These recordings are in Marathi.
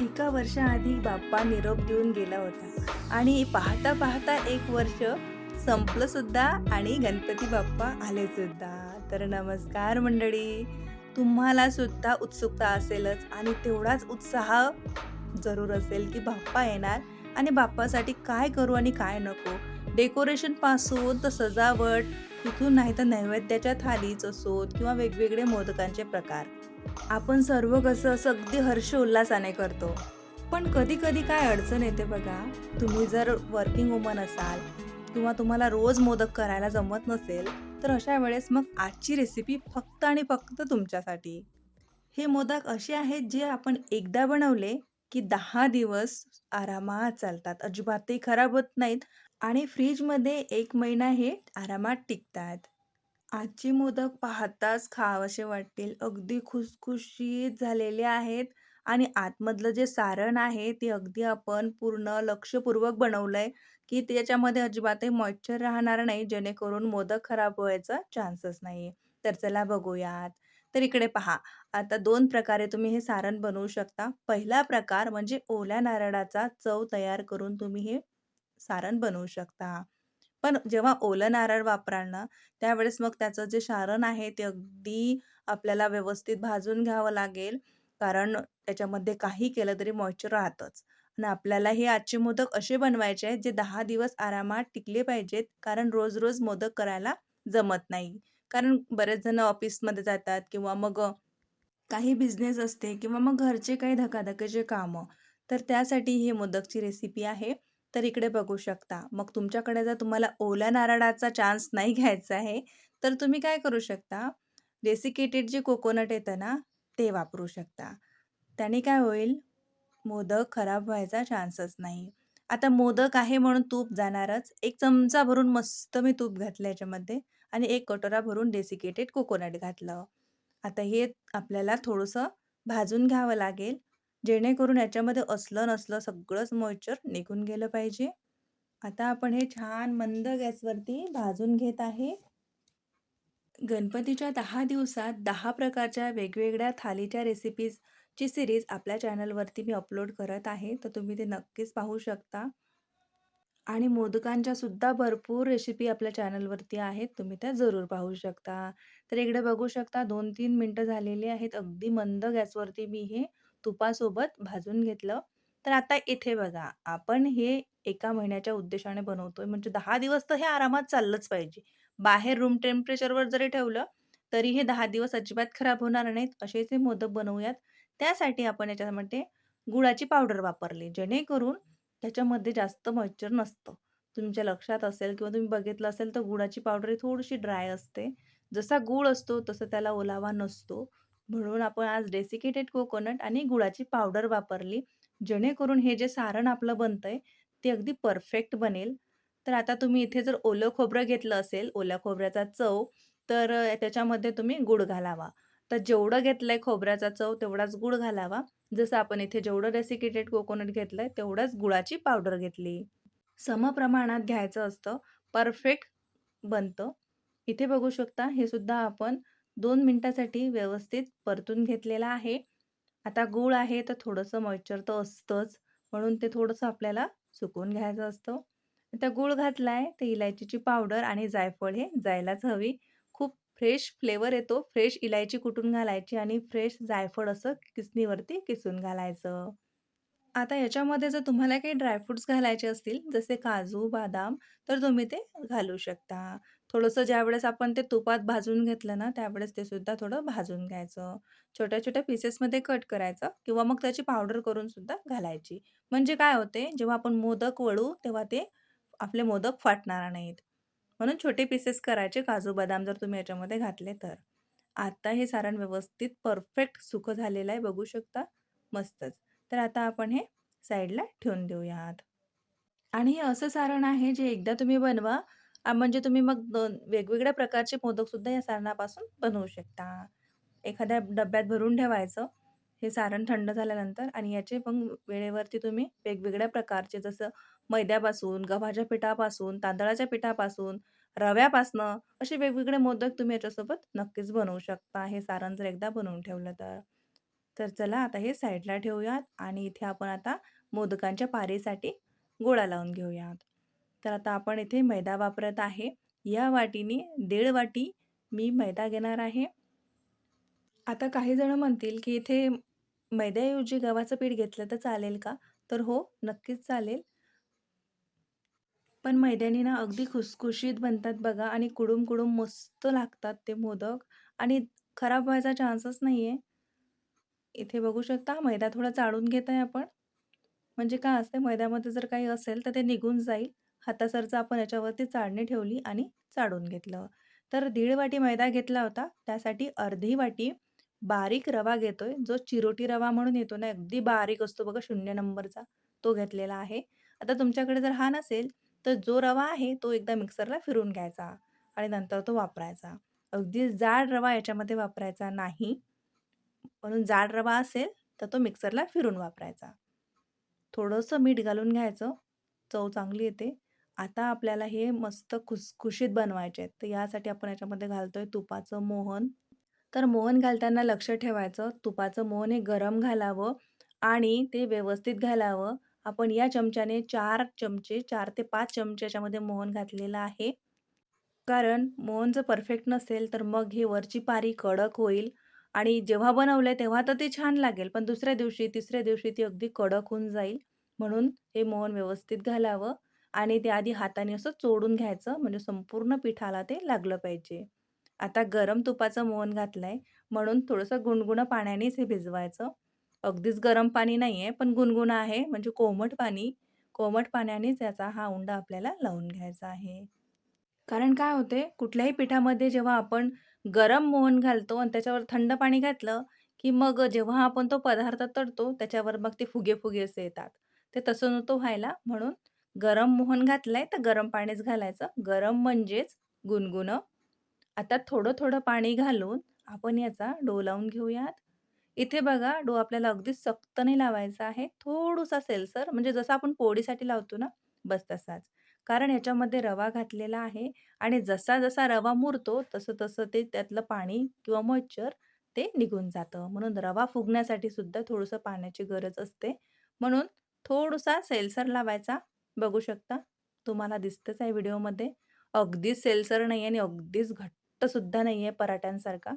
एका वर्षाआधी बाप्पा निरोप देऊन गेला होता. आणि पाहता पाहता एक वर्ष संपलं सुद्धा आणि गणपती बाप्पा आले सुद्धा. तर नमस्कार मंडळी. तुम्हाला सुद्धा उत्सुकता असेलच आणि तेवढाच उत्साह जरूर असेल की बाप्पा येणार आणि बाप्पासाठी काय करू आणि काय नको. डेकोरेशनपासून तर सजावट तिथून नाही तर नैवेद्याच्या थालीच असोत किंवा वेगवेगळे मोदकांचे प्रकार. आपण सर्व कसं असं अगदी हर्ष उल्हासाने करतो. पण कधी कधी काय अडचण येते बघा तुम्ही जर वर्किंग वुमन असाल किंवा तुम्हाला रोज मोदक करायला जमत नसेल तर अशा वेळेस मग आजची रेसिपी फक्त आणि फक्त तुमच्यासाठी. हे मोदक असे आहेत जे आपण एकदा बनवले की दहा दिवस आरामात चालतात. अजिबातही खराब होत नाहीत आणि फ्रीजमध्ये एक महिना हे आरामात टिकतात. आजचे मोदक पाहताच खावेसे वाटतील. अगदी खुसखुशीत झालेले आहेत आणि आतमधलं जे सारण आहे ते अगदी आपण पूर्ण लक्षपूर्वक बनवलंय की त्याच्यामध्ये अजिबातही मॉइश्चर राहणार नाही. जेणेकरून मोदक खराब व्हायचा चान्सच नाही तर चला बघूयात. तर इकडे पहा. आता दोन प्रकारे तुम्ही हे सारण बनवू शकता. पहिला प्रकार म्हणजे ओल्या नारळाचा चव तयार करून तुम्ही हे सारण बनवू शकता. पण जेव्हा ओलं नारळ वापराल ना त्यावेळेस मग त्याचं जे सारण आहे ते अगदी आपल्याला व्यवस्थित भाजून घ्यावं लागेल. कारण त्याच्यामध्ये काही केलं तरी मॉइश्चर राहतच. आणि आपल्याला हे आजचे मोदक असे बनवायचे आहेत जे दहा दिवस आरामात टिकले पाहिजेत. कारण रोज रोज मोदक करायला जमत नाही. कारण बरेच जण ऑफिसमध्ये जातात किंवा मग काही बिझनेस असते किंवा मग घरचे काही धकाधकीचे कामं. तर त्यासाठी ही मोदकची रेसिपी आहे. तर इकडे बघू शकता. मग तुमच्याकडे जर तुम्हाला ओल्या नारळाचा चान्स नाही घ्यायचा आहे तर तुम्ही काय करू शकता? डेसिकेटेड जे कोकोनट येतं ना ते वापरू शकता. त्याने काय होईल? मोदक खराब व्हायचा चान्सच नाही. आता मोदक आहे म्हणून तूप जाणारच. एक चमचा भरून मस्त मी तूप घातलं याच्यामध्ये आणि एक कटोरा भरून डेसिकेटेड कोकोनट घातलं. आता हे आपल्याला थोडंसं भाजून घ्यावं लागेल. जेणेकरून याच्यामध्ये असलं नसलं सगळंच मॉइश्चर निघून गेलं पाहिजे. आता आपण हे छान मंद गॅसवरती भाजून घेत आहे. गणपतीच्या दहा दिवसात दहा प्रकारच्या वेगवेगळ्या थालीच्या रेसिपीजची सिरीज आपल्या चॅनलवरती मी अपलोड करत आहे. तर तुम्ही ते नक्कीच पाहू शकता. आणि मोदकांच्या सुद्धा भरपूर रेसिपी आपल्या चॅनलवरती आहेत. तुम्ही त्या जरूर पाहू शकता. तर इकडे बघू शकता दोन तीन मिनटं झालेली आहेत. अगदी मंद गॅसवरती मी हे तुपासोबत भाजून घेतलं तर आता इथे बघा आपण हे एका महिन्याच्या उद्देशाने बनवतोय म्हणजे दहा दिवस तर हे आरामात चाललंच पाहिजे. बाहेर रूम टेम्परेचरवर जरी ठेवलं तरी हे दहा दिवस अजिबात खराब होणार नाहीत असेच हे मोदक बनवूयात. त्यासाठी आपण याच्यामध्ये गुळाची पावडर वापरली जेणेकरून त्याच्यामध्ये जास्त मॉइश्चर नसतं. तुमच्या लक्षात असेल किंवा तुम्ही बघितलं असेल तर गुळाची पावडर ही थोडीशी ड्राय असते. जसा गूळ असतो तसं त्याला ओलावा नसतो. म्हणून आपण आज डेसिकेटेड कोकोनट आणि गुळाची पावडर वापरली. जेणेकरून हे जे सारण आपलं बनतंय ते अगदी परफेक्ट बनेल. तर आता तुम्ही इथे जर ओलं खोबरं घेतलं असेल ओल्या खोबऱ्याचा चव तर त्याच्यामध्ये तुम्ही गुळ घालावा. तर जेवढं घेतलंय खोबऱ्याचा चव तेवढाच गुळ घालावा. जसं आपण इथे जेवढं डेसिकेटेड कोकोनट घेतलंय तेवढंच गुळाची पावडर घेतली. समप्रमाणात घ्यायचं असतं परफेक्ट बनतं. इथे बघू शकता हे सुद्धा आपण दोन मिनटासाठी व्यवस्थित परतून घेतलेला आहे. आता गूळ आहे तर थोडंसं मॉइश्चर तर असतंच म्हणून ते थोडंसं आपल्याला सुकवून घ्यायचं असतं. आता गूळ घातलाय ते इलायचीची पावडर आणि जायफळ हे जायलाच हवी. खूप फ्रेश फ्लेवर येतो. फ्रेश इलायची कुटून घालायची आणि फ्रेश जायफळ असं किसणीवरती किसून घालायचं. आता याच्यामध्ये जर तुम्हाला काही ड्रायफ्रुट्स घालायचे असतील जसे काजू बदाम तर तुम्ही ते घालू शकता. थोडंसं ज्यावेळेस आपण ते तुपात भाजून घेतलं ना त्यावेळेस ते सुद्धा थोडं भाजून घ्यायचं. छोट्या छोट्या पीसेसमध्ये कट करायचं किंवा मग त्याची पावडर करून सुद्धा घालायची. म्हणजे काय होते जेव्हा आपण मोदक वळू तेव्हा ते आपले मोदक फाटणार नाहीत. म्हणून छोटे पीसेस करायचे काजू बदाम जर तुम्ही याच्यामध्ये घातले तर. आता हे सारण व्यवस्थित परफेक्ट सुकं झालेलं आहे बघू शकता. मस्तच. तर आता आपण हे साईडला ठेवून देऊयात. आणि हे असं सारण आहे जे एकदा तुम्ही बनवा आ, म्हणजे तुम्ही मग दोन वेगवेगळ्या प्रकारचे मोदकसुद्धा या सारणापासून बनवू शकता. एखाद्या डब्यात भरून ठेवायचं हे सारण थंड झाल्यानंतर आणि याचे मग वेळेवरती तुम्ही वेगवेगळ्या प्रकारचे जसं मैद्यापासून गव्हाच्या पिठापासून तांदळाच्या पिठापासून रव्यापासनं असे वेगवेगळे मोदक तुम्ही याच्यासोबत नक्कीच बनवू शकता. हे सारण जर एकदा बनवून ठेवलं तर. तर चला आता हे साईडला ठेवूयात आणि इथे आपण आता मोदकांच्या पारीसाठी गोळा लावून घेऊयात. तर आता आपण इथे मैदा वापरत आहे. या वाटीने दीड वाटी मी मैदा घेणार आहे. आता काही जण म्हणतील की इथे मैद्याऐवजी गव्हाचं पीठ घेतलं तर चालेल का? तर हो नक्कीच चालेल. पण मैद्याने ना अगदी खुसखुशीत बनतात बघा आणि कुडूम कुडूम मस्त लागतात ते मोदक आणि खराब व्हायचा चान्सच नाही आहे इथे बघू शकता मैदा थोडा चाळून घेत आहे आपण. म्हणजे काय असते मैद्यामध्ये जर काही असेल तर ते निघून जाईल. हातासरचं आपण याच्यावरती चाळणी ठेवली आणि चाळून घेतलं. तर दीड वाटी मैदा घेतला होता. त्यासाठी अर्धी वाटी बारीक रवा घेतोय. जो चिरोटी रवा म्हणून येतो ना अगदी बारीक असतो बघा शून्य नंबरचा तो घेतलेला आहे. आता तुमच्याकडे जर हा नसेल तर जो रवा आहे तो एकदा मिक्सरला फिरून घ्यायचा आणि नंतर तो वापरायचा. अगदी जाड रवा याच्यामध्ये वापरायचा नाही. म्हणून जाड रवा असेल तर तो मिक्सरला फिरून वापरायचा. थोडंसं मीठ घालून घ्यायचं. चव चांगली येते. आता आपल्याला हे मस्त खुसखुशीत बनवायचे आहेत. तर यासाठी आपण याच्यामध्ये घालतोय तुपाचं मोहन. तर मोहन घालताना लक्ष ठेवायचं. तुपाचं मोहन हे गरम घालावं आणि ते व्यवस्थित घालावं. आपण या चमच्याने चार चमचे चार ते पाच चमचे याच्यामध्ये मोहन घातलेलं आहे. कारण मोहन जर परफेक्ट नसेल तर मग हे वरची पारी कडक होईल आणि जेव्हा बनवलंय तेव्हा तर ते छान लागेल पण दुसऱ्या दिवशी तिसऱ्या दिवशी ती अगदी कडक होऊन जाईल. म्हणून हे मोहन व्यवस्थित घालावं. आणि ते आधी हाताने असं चोडून घ्यायचं म्हणजे संपूर्ण पिठाला ते लागलं पाहिजे. आता गरम तुपाचं मोहन घातलं आहे म्हणून थोडंसं गुणगुणं पाण्यानेच हे भिजवायचं. अगदीच गरम पाणी नाही आहे पण गुणगुणं आहे म्हणजे कोमट पाणी. कोमट पाण्यानेच याचा हा उंडा आपल्याला लावून घ्यायचा आहे. कारण काय होते कुठल्याही पिठामध्ये जेव्हा आपण गरम मोहन घालतो आणि त्याच्यावर थंड पाणी घातलं की मग जेव्हा आपण तो पदार्थ तळतो त्याच्यावर मग ते फुगे फुगे असे येतात. ते तसं नव्हतं व्हायला म्हणून गरम मोहन घातलंय तर गरम पाणीच घालायचं. गरम म्हणजेच गुणगुणं. आता थोडं थोडं पाणी घालून आपण याचा डो लावून घेऊयात. इथे बघा डो आपल्याला अगदी सक्त नाही लावायचा आहे. थोडासा सेलसर म्हणजे जसं आपण पोळीसाठी लावतो ना बस तसाच. कारण याच्यामध्ये रवा घातलेला आहे आणि जसा जसा रवा मुरतो तसं तसं ते त्यातलं पाणी किंवा मॉइश्चर ते निघून जातं. म्हणून रवा फुगण्यासाठी सुद्धा थोडंसं पाण्याची गरज असते. म्हणून थोडासा सेलसर लावायचा. बघू शकता. तुम्हाला दिसतंच आहे व्हिडिओमध्ये. अगदीच सेलसर नाही आहे आणि अगदीच घट्टसुद्धा नाही आहे पराठ्यांसारखा.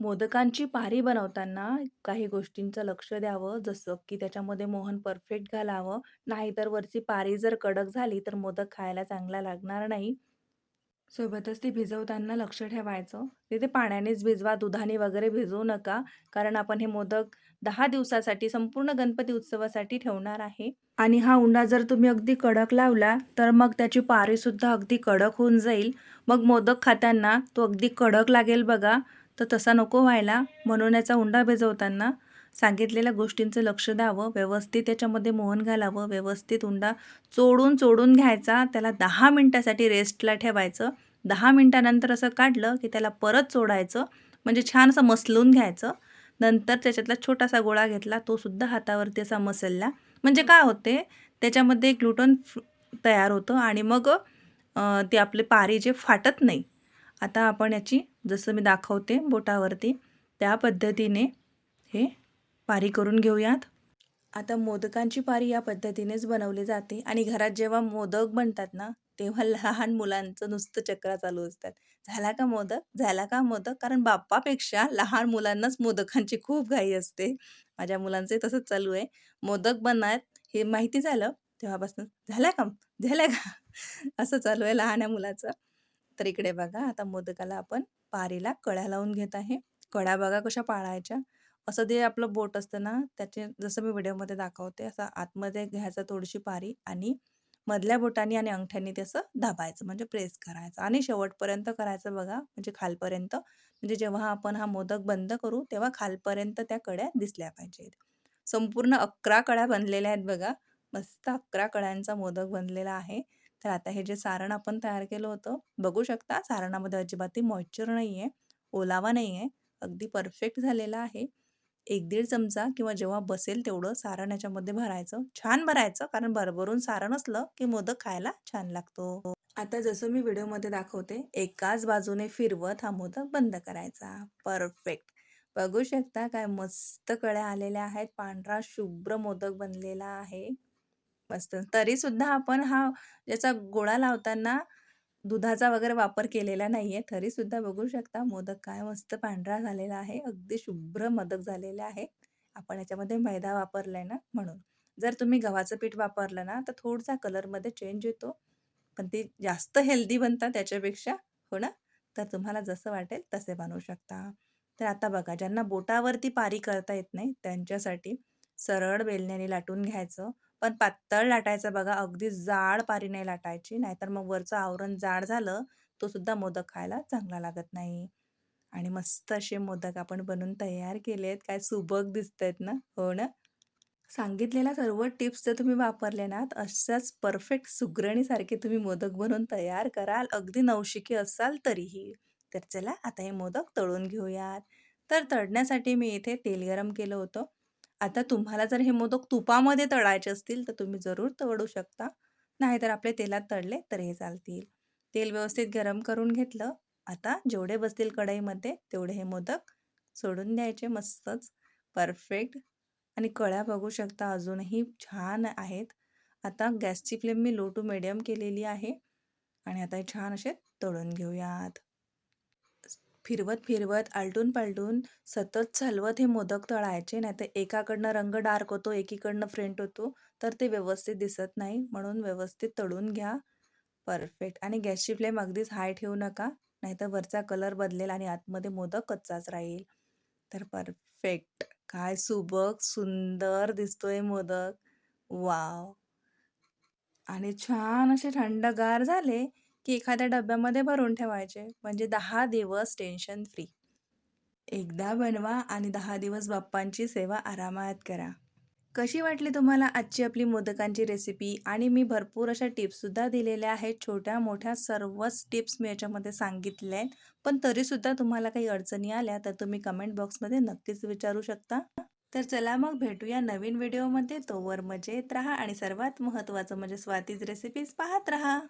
मोदकांची पारी बनवताना काही गोष्टींचं लक्ष द्यावं. जसं की त्याच्यामध्ये मोहन परफेक्ट घालावं. नाहीतर वरची पारी जर कडक झाली तर मोदक खायला चांगला लागणार नाही. सोबतच ती भिजवताना लक्ष ठेवायचं. तिथे पाण्यानेच भिजवा. दुधाने वगैरे भिजवू नका. कारण आपण हे मोदक दहा दिवसासाठी संपूर्ण गणपती उत्सवासाठी ठेवणार आहे. आणि हा उंडा जर तुम्ही अगदी कडक लावला तर मग त्याची पारीसुद्धा अगदी कडक होऊन जाईल. मग मोदक खाताना तो अगदी कडक लागेल बघा. तर तसा नको व्हायला. म्हणून याचा उंडा भिजवताना सांगितलेल्या गोष्टींचं लक्ष द्यावं. व्यवस्थित त्याच्यामध्ये मोहन घालावं. व्यवस्थित उंडा चोडून चोडून घ्यायचा. त्याला दहा मिनटासाठी रेस्टला ठेवायचं. दहा मिनटानंतर असं काढलं की त्याला परत चोडायचं. म्हणजे छान असं मसलून घ्यायचं. नंतर त्याच्यातला छोटासा गोळा घेतला तो सुद्धा हातावरती असा मसलला. म्हणजे काय होते त्याच्यामध्ये ग्लुटन तयार होतं आणि मग ते आपले पारी जे फाटत नाही. आता आपण याची जसं मी दाखवते बोटावरती त्या पद्धतीने हे पारी करून घेऊयात. आता मोदकांची पारी या पद्धतीनेच बनवली जाते आणि घरात जेव्हा मोदक बनतात ना तेव्हा लहान मुलांचं नुसतं चक्रा चालू असतात. झाला का मोदक? झाला का मोदक? कारण बाप्पापेक्षा लहान मुलांनाच मोदकांची खूप घाई असते. माझ्या मुलांचे तसंच चालू आहे. मोदक बनत हे माहिती झालं तेव्हापासून झाल्या का? झाल्या का? असं चालू आहे लहान मुलाचं. तर इकडे बघा आता मोदकाला आपण पारीला कळ्या लावून घेत आहे. कळ्या बघा कशा पाळायच्या. असं जे आपलं बोट असतं ना त्याचे जसं मी व्हिडिओमध्ये दाखवते असं आतमध्ये घ्यायचं थोडीशी पारी आणि मधल्या बोटाने आणि अंगठ्याने तसं दाबायचं म्हणजे प्रेस करायचं आणि शेवटपर्यंत करायचं बघा म्हणजे खालपर्यंत. म्हणजे जेव्हा आपण हा मोदक बंद करू तेव्हा खालपर्यंत त्या कड्या दिसल्या पाहिजेत. संपूर्ण अकरा कड्या बनलेल्या आहेत बघा. मस्त अकरा कड्यांचा मोदक बनलेला आहे. तर आता हे जे सारण आपण तयार केलं होतं बघू शकता सारणामध्ये अजिबात मॉइश्चर नाही आहे ओलावा नाही आहे अगदी परफेक्ट झालेला आहे. एक दीड चमचा किंवा जेव्हा बसेल तेवढं सारण याच्यामध्ये भरायचं छान भरायचं कारण भरभरून सारण असलं की मोदक खायला छान लागतो आता जसं मी व्हिडिओमध्ये दाखवते एकाच बाजूने फिरवत हा मोदक बंद करायचा परफेक्ट बघू शकता काय मस्त कळ्या आलेल्या आहेत. पांढरा शुभ्र मोदक बनलेला आहे. मस्त. तरीसुद्धा आपण हा ज्याचा गोळा लावताना दुधाचा वगैरे वापर केलेला नाही आहे तरीसुद्धा बघू शकता मोदक काय मस्त पांढरा झालेला आहे. अगदी शुभ्र मोदक झालेले आहे. आपण याच्यामध्ये मैदा वापरलाय ना म्हणून. जर तुम्ही गव्हाचं पीठ वापरलं ना, तर थोडसा कलरमध्ये चेंज येतो. पण ते जास्त हेल्दी बनतात त्याच्यापेक्षा. हो ना? तर तुम्हाला जसं वाटेल तसे बनवू शकता. तर आता बघा ज्यांना बोटावरती पारी करता येत नाही त्यांच्यासाठी सरळ बेलण्याने लाटून घ्यायचं. पण पातळ लाटायचं बघा. अगदी जाड पारी नाही लाटायची. नाहीतर मग वरचं आवरण जाड झालं, तो सुद्धा मोदक खायला चांगला लागत नाही. आणि मस्त असे मोदक आपण बनवून तयार केले आहेत काय सुबक दिसत आहेत ना? हो ना? सांगितलेल्या सर्व टिप्स जर तुम्ही वापरले ना, तर अशाच परफेक्ट सुगरणीसारखे तुम्ही मोदक बनवून तयार कराल. अगदी नवशिके असाल तरीही. तर चला आता हे मोदक तळून घेऊयात. तर तळण्यासाठी मी इथे तेल गरम केलं होतं. आता तुम्हाला जर हे मोदक तुपामध्ये तळायचे असतील, तर तुम्ही जरूर तळू शकता. नाहीतर आपले तेलात तळले तरीही चालतील. तेल व्यवस्थित गरम करून घेतलं. आता जेवढे बसतील कढईमध्ये तेवढे हे मोदक सोडून द्यायचे मस्तच. परफेक्ट. आणि कळ्या बघू शकता अजूनही छान आहेत. आता गॅसची फ्लेम मी लो टू मिडियम केलेली आहे. आणि आता हे छान असे तळून घेऊयात. फिरवत, फिरवत, आलटून-पालटून सतत चालवत हे मोदक तळायचे. नाहीतर एकाकडनं रंग डार्क होतो, एकीकडनं फ्रेंट होतो. तर ते व्यवस्थित दिसत नाही. म्हणून व्यवस्थित तळून घ्या. परफेक्ट. आणि गॅसची फ्लेम अगदीच हाय ठेवू नका. नाहीतर वरचा कलर बदलेल आणि आतमध्ये मोदक कच्चाच राहील. तर परफेक्ट. काय सुबक, सुंदर दिसतोय मोदक. वाव आणि छान असे थंडगार झाले, की एखाद्या डब्यामध्ये भरून ठेवायचे. म्हणजे दहा दिवस टेन्शन फ्री. एकदा बनवा आणि दहा दिवस बाप्पांची सेवा आरामात करा. कशी वाटली तुम्हाला आजची आपली मोदकांची रेसिपी? आणि मी भरपूर अशा टिप्ससुद्धा दिलेल्या आहेत. छोट्या-मोठ्या सर्वच टिप्स मी याच्यामध्ये सांगितल्या आहेत. पण तरीसुद्धा तुम्हाला काही अडचणी आल्या, तर तुम्ही कमेंट बॉक्समध्ये नक्कीच विचारू शकता. तर चला मग भेटूया नवीन व्हिडिओमध्ये. तोवर मजेत राहा आणि सर्वात महत्त्वाचं म्हणजे स्वातीज रेसिपीज पाहत राहा.